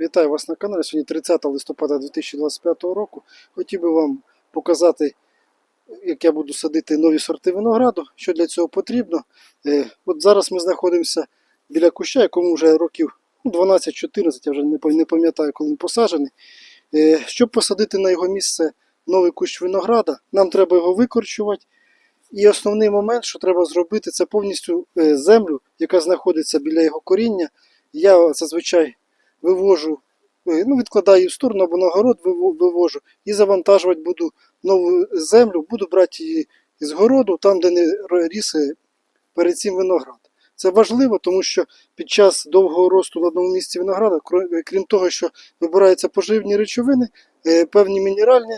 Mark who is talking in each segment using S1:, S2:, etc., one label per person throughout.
S1: Вітаю вас на каналі. Сьогодні 30 листопада 2025 року. Хотів би вам показати, як я буду садити нові сорти винограду, що для цього потрібно. Е, От зараз ми знаходимося біля куща, якому вже років ну, 12-14, я вже не пам'ятаю, коли він посаджений. Е, Щоб посадити на його місце новий кущ винограда, нам треба його викорчувати. І основний момент, що треба зробити, це повністю е, землю, яка знаходиться біля його коріння. Я зазвичай вивожу, е, ну, відкладаю в сторону або на город вивожу і завантажувати буду нову землю, буду брати її з городу, там, де не ріс е, перед цим виноград. Це важливо, тому що під час довгого росту на одному місці винограда, е, крім того, що вибираються поживні речовини, певні мінеральні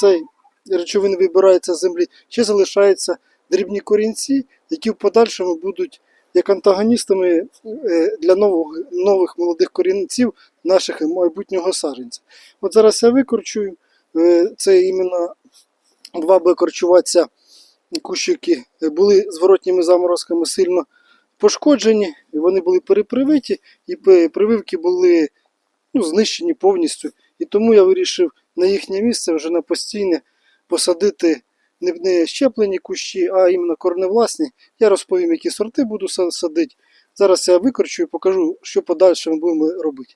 S1: цей, речовини вибираються з землі, ще залишаються дрібні корінці, які в подальшому будуть як антагоністами е, для нового, нових молодих корінців наших майбутнього саджанця. От зараз я викорчую, е, це іменно два буде корчуватися кущики, були зворотніми заморозками сильно пошкоджені, вони були перепривиті, і прививки були ну, знищені повністю. І тому я вирішив на їхнє місце вже на постійне посадити не, щеплені кущі, а іменно корневласні. Я розповім, які сорти буду садити. Зараз я викорчую і покажу, що подальше ми будемо робити.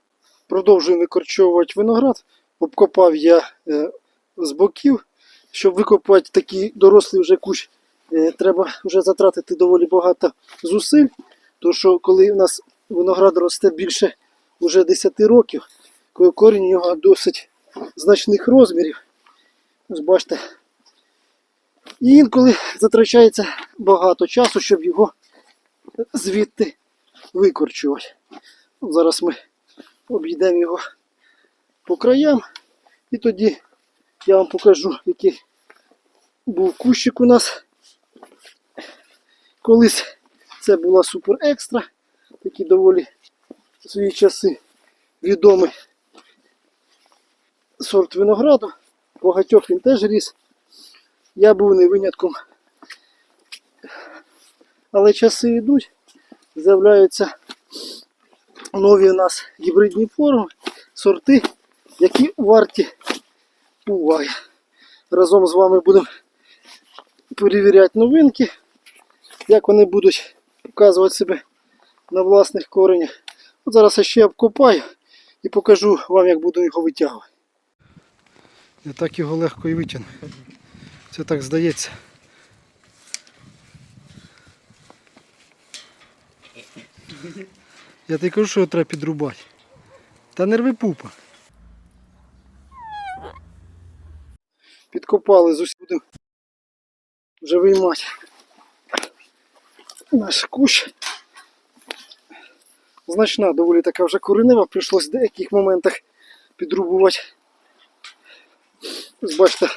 S1: Продовжуємо викорчовувати виноград. Обкопав я е, з боків. Щоб викопати такий дорослий вже кущ, е, треба вже затратити доволі багато зусиль. Тому що коли у нас виноград росте більше вже 10 років, коли корінь у нього досить значних розмірів. Ось бачите. І інколи затрачається багато часу, щоб його звідти викорчувати. Зараз ми обійдемо його по краям. І тоді я вам покажу, який був кущик у нас. Колись це була супер екстра, такий доволі в свої часи відомий сорт винограду. Багатьох він теж ріс. Я був не винятком. Але часи йдуть, з'являються нові у нас гібридні форми, сорти, які варті уваги. Разом з вами будемо перевіряти новинки, як вони будуть показувати себе на власних коренях. От зараз я ще обкопаю і покажу вам, як буду його витягувати. Я так його легко і витягну. Це так здається. Я тобі кажу, що його треба підрубати. Та не рви пупа. Підкопали з будемо вже виймати наш кущ. Значна, доволі така вже коренева, прийшлось в деяких моментах підрубувати. Ось бачите,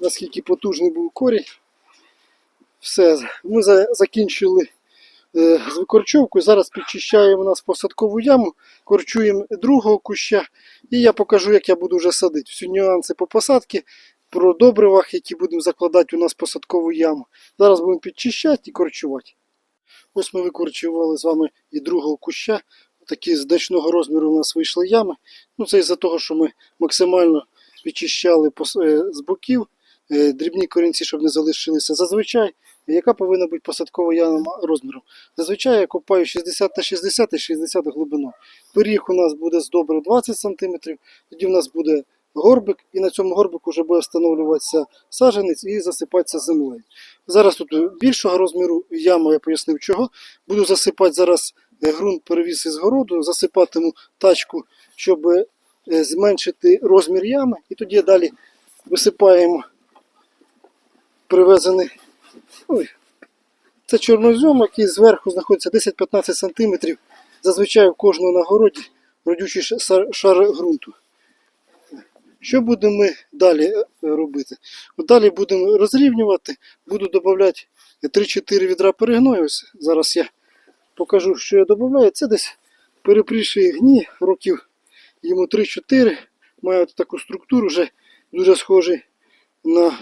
S1: наскільки потужний був корінь. Все, ми за- закінчили е, з викорчовкою. Зараз підчищаємо нас посадкову яму, корчуємо другого куща. І я покажу, як я буду вже садити. Всі нюанси по посадці, про добривах, які будемо закладати у нас посадкову яму. Зараз будемо підчищати і корчувати. Ось ми викорчували з вами і другого куща. Такі з значного розміру у нас вийшли ями. Ну, це із-за того, що ми максимально підчищали пос- е, з боків е, дрібні корінці, щоб не залишилися. Зазвичай, яка повинна бути посадкова яма розміру? Зазвичай я копаю 60 на 60 і 60 глибину. Пиріг у нас буде з добре 20 см, тоді в нас буде горбик, і на цьому горбику вже буде встановлюватися саджанець і засипатися землею. Зараз тут більшого розміру яму, я пояснив чого. Буду засипати зараз е, ґрунт перевіз із городу, засипатиму тачку, щоб е, зменшити розмір ями, і тоді далі висипаємо привезений. Ой, це чорнозьом, який зверху знаходиться 10-15 см. Зазвичай в кожному нагороді родючий шар ґрунту. Що будемо ми далі е, робити? Далі будемо розрівнювати, буду додавати 3-4 відра перегною. Ось зараз я покажу, що я додаю. Це десь перепріший гні років йому 3-4. Має таку структуру, вже дуже схожий на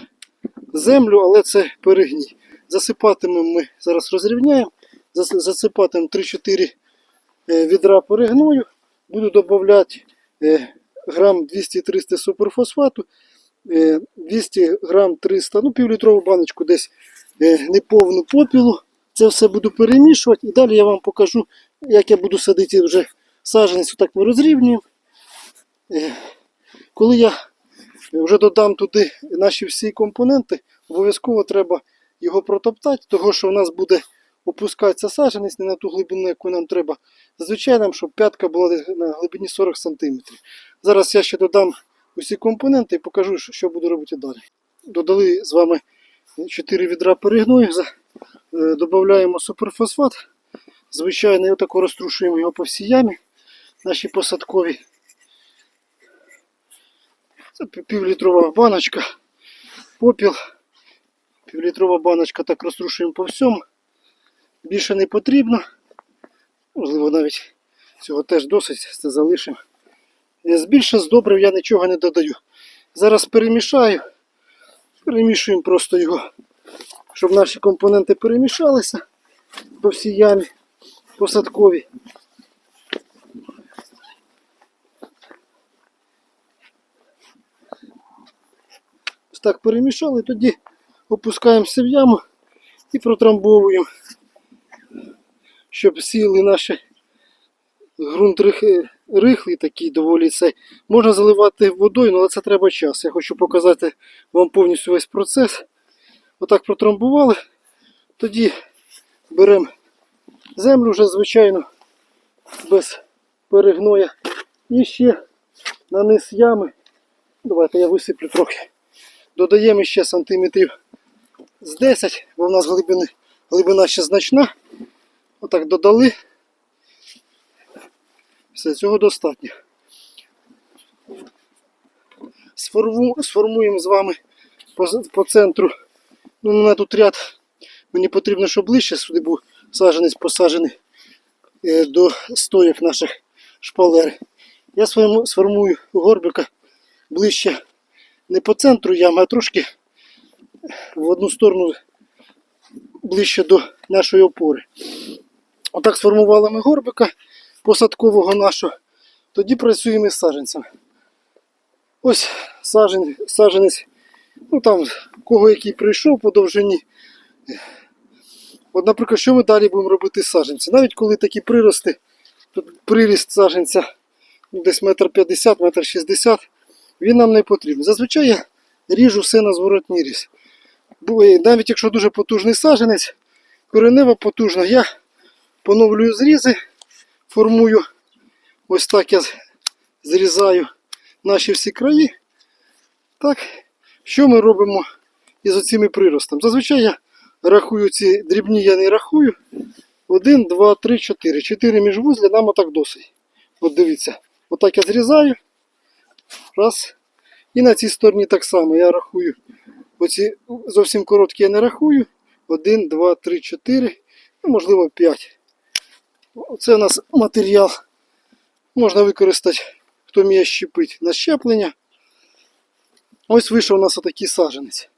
S1: землю, але це перегній. Засипатимемо ми, зараз розрівняємо, зас- засипатимемо 3-4 е, відра перегною буду додавати е, грам 200-300 суперфосфату, е, 200 грам 300, ну півлітрову баночку десь е, неповну попілу. Це все буду перемішувати і далі я вам покажу, як я буду садити вже саджанець, так ми розрівнюємо. Е, Коли я вже додам туди наші всі компоненти, обов'язково треба його протоптати, того що в нас буде опускатися саджанець не на ту глибину, яку нам треба. Зазвичай нам, щоб п'ятка була на глибині 40 см. Зараз я ще додам усі компоненти і покажу, що- буду робити далі. Додали з вами 4 відра перегною, е, додаємо суперфосфат. Звичайно, отако розтрушуємо його по всій ямі, наші посадкові. Півлітрова баночка, попіл. Півлітрова баночка так розтрушуємо по всьому. Більше не потрібно. Можливо, навіть цього теж досить, це залишимо. Більше з добрив я нічого не додаю. Зараз перемішаю. Перемішуємо просто його, щоб наші компоненти перемішалися по всій ямі посадковій. Так перемішали, тоді опускаємося в яму і протрамбовуємо, щоб сіли наші ґрунт рихлий такий доволі цей. Можна заливати водою, але це треба час. Я хочу показати вам повністю весь процес. Отак протрамбували. Тоді беремо землю вже, звичайно, без перегноя. І ще на низ ями. Давайте я висиплю трохи. Додаємо ще сантиметрів з 10, бо в нас глибини, глибина ще значна. Отак додали. Все, цього достатньо. Сформу, сформуємо з вами по, по центру. Ну, мене тут ряд. Мені потрібно, щоб ближче сюди був саджанець посаджений е, до стоїк наших шпалер. Я сформую горбика ближче не по центру ями, а трошки в одну сторону ближче до нашої опори. Отак сформували ми горбика посадкового нашого. Тоді працюємо із саджанцями. Ось саджан, саджанець, ну там кого який прийшов по довжині. От, наприклад, що ми далі будемо робити з саджанцем? Навіть коли такі прирости, приріст саджанця ну, десь метр п'ятдесят, метр шістдесят, він нам не потрібен. Зазвичай я ріжу все на зворотній різ. Бо навіть якщо дуже потужний саджанець, коренева потужна, я поновлюю зрізи, формую, ось так я зрізаю наші всі краї. Так, що ми робимо із оцими приростами? Зазвичай я рахую ці дрібні, я не рахую. Один, два, три, чотири. Чотири міжвузля нам отак досить. От дивіться, отак я зрізаю. Раз. І на цій стороні так само я рахую. Оці зовсім короткі я не рахую. Один, два, три, чотири, ну, можливо, п'ять. Оце у нас матеріал. Можна використати, хто вміє щепити на щеплення. Ось вийшов у нас отакий саджанець.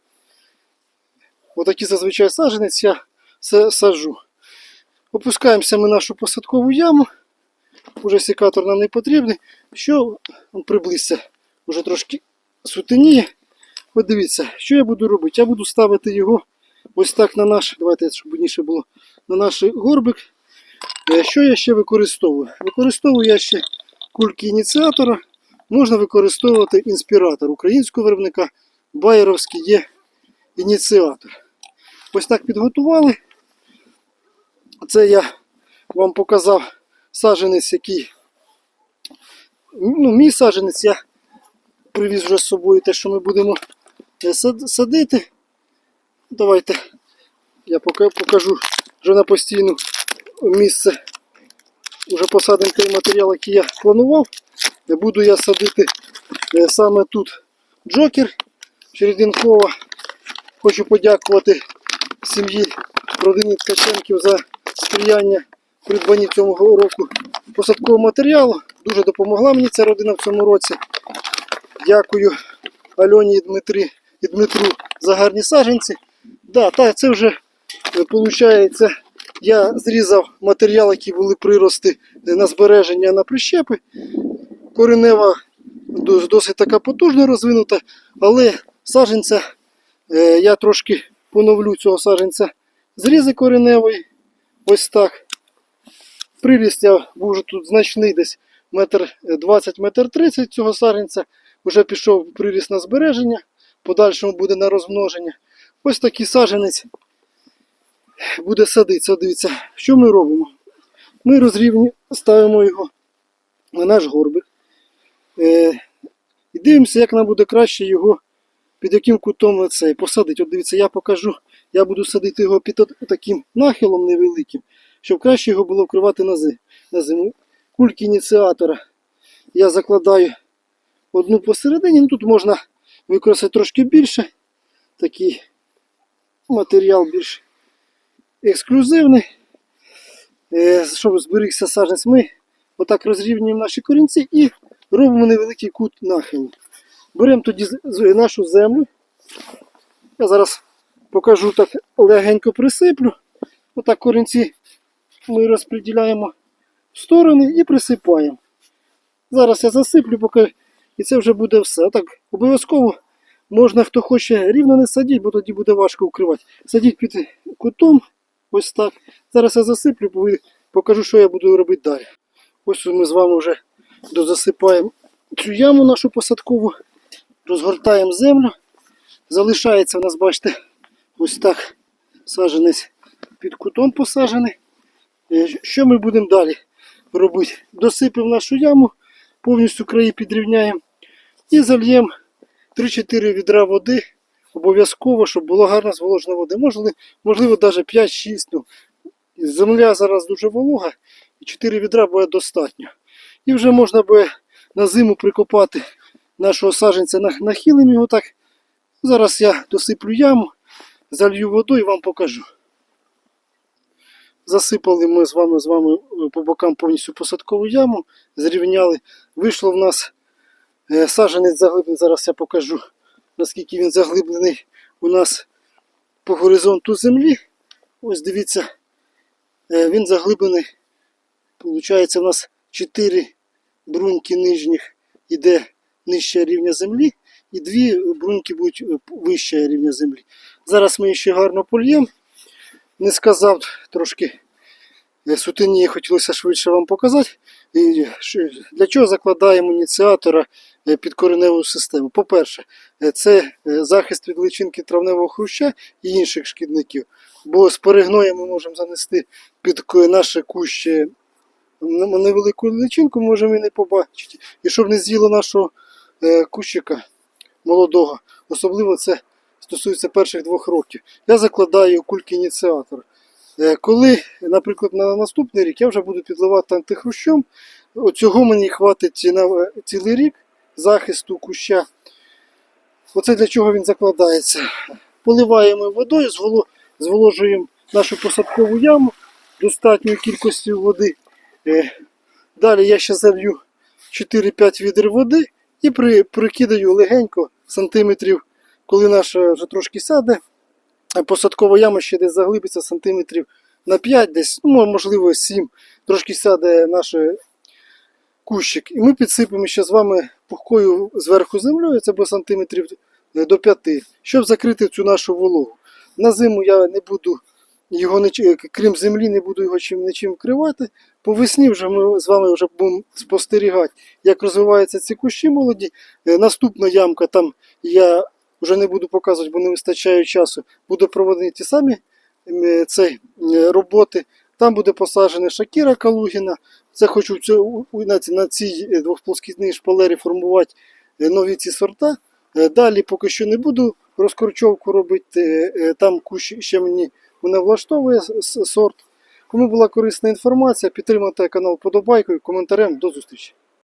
S1: Отакий зазвичай саджанець я са- саджу. Опускаємося ми нашу посадкову яму. Уже секатор нам не потрібний. Що приблизься, вже трошки сутеніє. От дивіться, що я буду робити? Я буду ставити його ось так на наш, давайте, щоб будніше було, на наш горбик. Е, Що я ще використовую? Використовую я ще кульки ініціатора. Можна використовувати інспіратор українського виробника. Байеровський є ініціатор. Ось так підготували. Це я вам показав саджанець, який. Ну, мій саджанець я привіз вже з собою те, що ми будемо е, садити. Давайте я покажу вже на постійну місце. Вже посадимо той матеріал, який я планував. Буду я садити е, саме тут джокер Череденкова. Хочу подякувати сім'ї родині Ткаченків за сприяння придбанні цього року посадкового матеріалу. Дуже допомогла мені ця родина в цьому році. Дякую Альоні і, Дмитрі, і Дмитру за гарні саджанці. Да, так, це вже виходить Я зрізав матеріал, які були прирости на збереження на прищепи. Коренева досить така потужно розвинута, але саджанця е, я трошки поновлю цього саджанця зрізи кореневої. Ось так. Приріст я був вже тут значний, десь метр 20 метр 30 цього саджанця. Вже пішов приріст на збереження, подальшому буде на розмноження. Ось такий саджанець буде садитися. Дивіться, що ми робимо? Ми розрівнюємо, ставимо його на наш горбик. Е, і дивимося, як нам буде краще його під яким кутом цей посадити. От дивіться, я покажу. Я буду садити його під таким нахилом невеликим, щоб краще його було вкривати на зиму. Кульки ініціатора я закладаю одну посередині. Ну, тут можна використати трошки більше. Такий матеріал більш ексклюзивний. Е, Щоб зберігся саджанець, ми отак розрівнюємо наші корінці і робимо невеликий кут нахилу. Беремо тоді нашу землю. Я зараз покажу так легенько присиплю. Отак корінці ми розподіляємо в сторони і присипаємо. Зараз я засиплю, поки і це вже буде все. Отак обов'язково можна, хто хоче рівно не садіть, бо тоді буде важко укривати. Садіть під кутом, ось так. Зараз я засиплю, покажу, що я буду робити далі. Ось ми з вами вже дозасипаємо цю яму нашу посадкову, розгортаємо землю. Залишається у нас, бачите, ось так саджанець під кутом посаджений. Е, Що ми будемо далі робити? Досипемо нашу яму, повністю краї підрівняємо і зальємо 3-4 відра води. Обов'язково, щоб було гарно зволожена води. Можливо, можливо навіть 5-6. Ну, земля зараз дуже волога, і 4 відра буде достатньо. І вже можна буде на зиму прикопати нашого саджанця на- нахилим його так. Зараз я досиплю яму, залью воду і вам покажу. Засипали ми з вами з вами е, по бокам повністю посадкову яму, зрівняли. Вийшло в нас е, саджанець заглиблений. Зараз я покажу, наскільки він заглиблений у нас по горизонту землі. Ось дивіться, е, він заглиблений. Получається, у нас 4 бруньки нижніх іде нижче рівня землі, і дві бруньки будуть вище рівня землі. Зараз ми ще гарно польємо. Не сказав трошки е, сутені, хотілося швидше вам показати. Для чого закладаємо ініціатора е, під кореневу систему? По-перше, е, це захист від личинки травневого хруща і інших шкідників. Бо з перегноєм ми можемо занести під наше куще невелику личинку, можемо і не побачити. І щоб не з'їло нашого кущика молодого. Особливо це стосується перших двох років. Я закладаю кульки ініціатор. Е, Коли, наприклад, на наступний рік я вже буду підливати антихрущом, цього мені хватить на е, цілий рік захисту куща. Оце для чого він закладається. Поливаємо водою, зволо- зволожуємо нашу посадкову яму достатньою кількістю води. Е, Далі я ще залью 4-5 відер води і прикидаю легенько сантиметрів, коли наша вже трошки сяде. Посадкова яма ще десь заглибиться сантиметрів на 5, десь, ну, можливо, 7. Трошки сяде наш кущик. І ми підсипемо ще з вами пухкою зверху землею, це буде сантиметрів е, до 5, щоб закрити цю нашу вологу. На зиму я не буду його крім землі, не буду його чим нічим вкривати. По весні вже ми з вами вже будемо спостерігати, як розвиваються ці кущі молоді. Е, Наступна ямка там я вже не буду показувати, бо не вистачає часу. Буду проводити ті самі е, цей, е, роботи. Там буде посаджена Шакіра Калугіна. Це хочу на, цій- е, двохплоскісній шпалері формувати нові ці сорта. Далі поки що не буду розкорчовку робити. Там кущ ще мені мене влаштовує сорт. Кому була корисна інформація, підтримайте канал подобайкою, коментарем. До зустрічі!